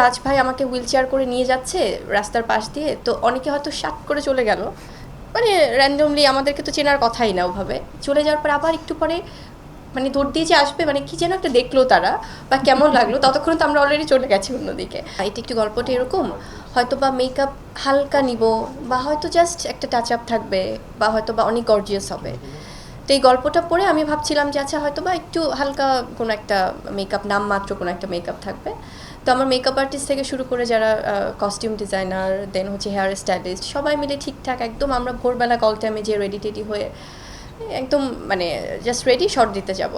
রাজ ভাই আমাকে wheel chair করে নিয়ে যাচ্ছে রাস্তার পাশ দিয়ে, তো অনেকে হয়তো শাট করে চলে গেল। মানে র্যান্ডমলি আমাদেরকে তো চেনার কথাই না ওভাবে। চলে যাওয়ার পর আবার একটু পরে মানে দৌড় দিয়ে যে আসবে মানে কি যেন একটা দেখল তারা বা কেমন লাগল, ততক্ষণ তো আমরা অলরেডি চলে গেছি অন্যদিকে। এটা একটু গল্পটা এরকম হয়তো বা মেকআপ হালকা নিব বা হয়তো জাস্ট একটা টাচ আপ থাকবে বা হয়তো বা অনেক গর্জিয়াস হবে। তো এই গল্পটা পড়ে আমি ভাবছিলাম যে আচ্ছা হয়তো বা একটু হালকা কোনো একটা মেকআপ নামমাত্র কোনো একটা মেকআপ থাকবে। তো আমার মেকআপ আর্টিস্ট থেকে শুরু করে যারা কস্টিউম ডিজাইনার দেন হচ্ছে হেয়ার স্টাইলিস্ট সবাই মিলে ঠিকঠাক একদম আমরা ভোরবেলা কল টাইমে যে রেডি টেডি হয়ে একদম মানে জাস্ট রেডি শর্ট দিতে যাব।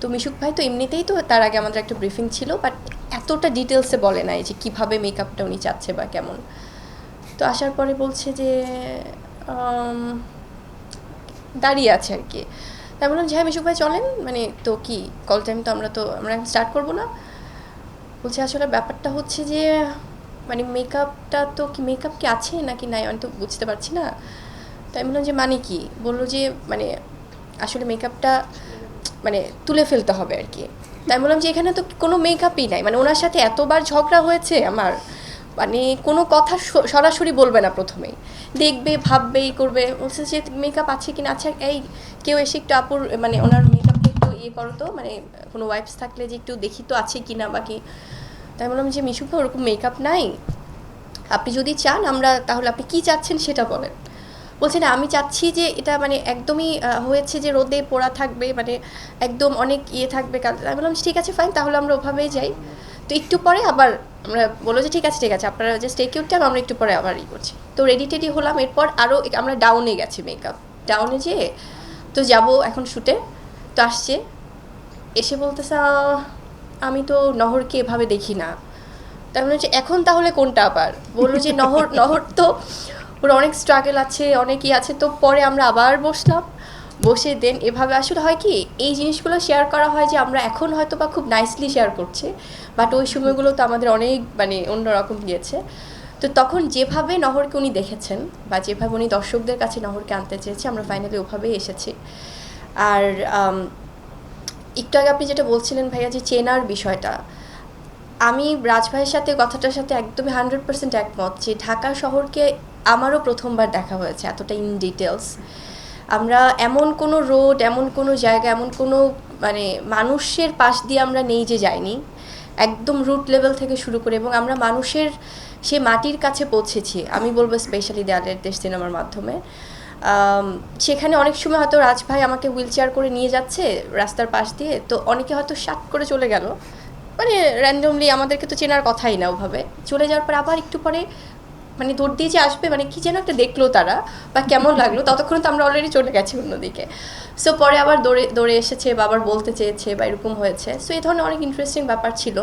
তো মিশুক ভাই তো এমনিতেই তো তার আগে আমাদের একটা ব্রিফিং ছিল বাট এতটা ডিটেলসে বলে নাই যে কীভাবে মেকআপটা উনি চাচ্ছে বা কেমন। তো আসার পরে বলছে যে দাঁড়িয়ে আছে আর কি। তাই বললাম যে হ্যাঁ মিশুক ভাই চলেন। মানে তো কি কল টাইম তো আমরা তো, আমরা স্টার্ট করব না। বলছে, আসলে ব্যাপারটা হচ্ছে যে মানে মেকআপটা তো কি মেকআপ কি আছে নাকি নাই আমি তো বুঝতে পারছি না। তাই বললাম যে মানে কি? বলল যে মানে আসলে মেকআপটা মানে তুলে ফেলতে হবে আর কি। তাই বললাম যে, এখানে তো কোনো মেকআপই নাই। মানে ওনার সাথে এতবার ঝগড়া হয়েছে আমার মানে কোনো কথা সরাসরি বলবে না প্রথমেই। দেখবে, ভাববে করবে। বলছে যে মেকআপ আছে কি না আচ্ছা এই, কেউ এসে একটু আপুর মানে ওনার ইয়ে করো তো মানে কোনো ওয়াইপস থাকলে যে একটু দেখি তো আছে কি না বাকি তাই বললাম যে, মিশুক ওরকম মেকআপ নাই। আপনি যদি চান, আমরা তাহলে আপনি কি চাচ্ছেন সেটা বলেন। বলছে, না, আমি চাচ্ছি যে এটা মানে একদমই হয়েছে যে রোদে পোড়া থাকবে মানে একদম অনেক ইয়ে থাকবে কাজ- আমি বললাম, ঠিক আছে ফাইন তাহলে আমরা ওভাবেই যাই। তো একটু পরে আবার আমরা বলল যে, ঠিক আছে ঠিক আছে, আপনারা জাস্ট টেক ইউর টাইম আমরা একটু পরে আবার ই করছি। তো রেডি টেডি হলাম, এরপর আরও আমরা ডাউনে গেছি মেকআপ ডাউনে যেয়ে তো যাব এখন শুটে তো আসছে। এসে বলতেছে "আহ, আমি তো নহরকে এভাবে দেখি না। তার মানে হচ্ছে এখন তাহলে কোনটা আবার? বলল যে নহর নহর তো ওর অনেক স্ট্রাগল আছে অনেকই আছে তো পরে আমরা আবার বসলাম। বসে দেন এভাবে আসলে হয় কি এই জিনিসগুলো শেয়ার করা হয় যে আমরা এখন হয়তো বা খুব নাইসলি শেয়ার করছি বাট ওই সময়গুলো তো আমাদের অনেক মানে অন্যরকম গিয়েছে। তো তখন যেভাবে নহরকে উনি দেখেছেন বা যেভাবে উনি দর্শকদের কাছে নহরকে আনতে চেয়েছে আমরা ফাইনালি ওভাবেই এসেছি। আর একটু আগে আপনি যেটা বলছিলেন ভাইয়া যে চেনার বিষয়টা, আমি রাজভাইয়ের সাথে কথাটার সাথে একদমই হান্ড্রেড পার্সেন্ট একমত যে ঢাকা শহরকে আমারও প্রথমবার দেখা হয়েছে এতটা ইন ডিটেলস আমরা এমন কোনো রোড এমন কোনো জায়গা, এমন কোনো মানে মানুষের পাশ দিয়ে আমরা নেই যে যাইনি। একদম রুট লেভেল থেকে শুরু করে এবং আমরা মানুষের সে মাটির কাছে পৌঁছেছি। আমি বলব স্পেশালি দেয়ালের দেশ সিনেমার মাধ্যমে। সেখানে অনেক সময় হয়তো রাজ ভাই আমাকে হুইল চেয়ার করে নিয়ে যাচ্ছে রাস্তার পাশ দিয়ে, তো অনেকে হয়তো শাট করে চলে গেল। মানে র্যান্ডমলি আমাদেরকে তো চেনার কথাই না ওভাবে। চলে যাওয়ার পর আবার একটু পরে মানে দৌড় দিয়ে যে আসবে মানে কি যেন একটা দেখল তারা বা কেমন লাগল, ততক্ষণ তো আমরা অলরেডি চলে গেছি অন্যদিকে। সো পরে আবার দৌড়ে দৌড়ে এসেছে বা আবার বলতে চেয়েছে বা এরকম হয়েছে। সো এই ধরনের অনেক ইন্টারেস্টিং ব্যাপার ছিল।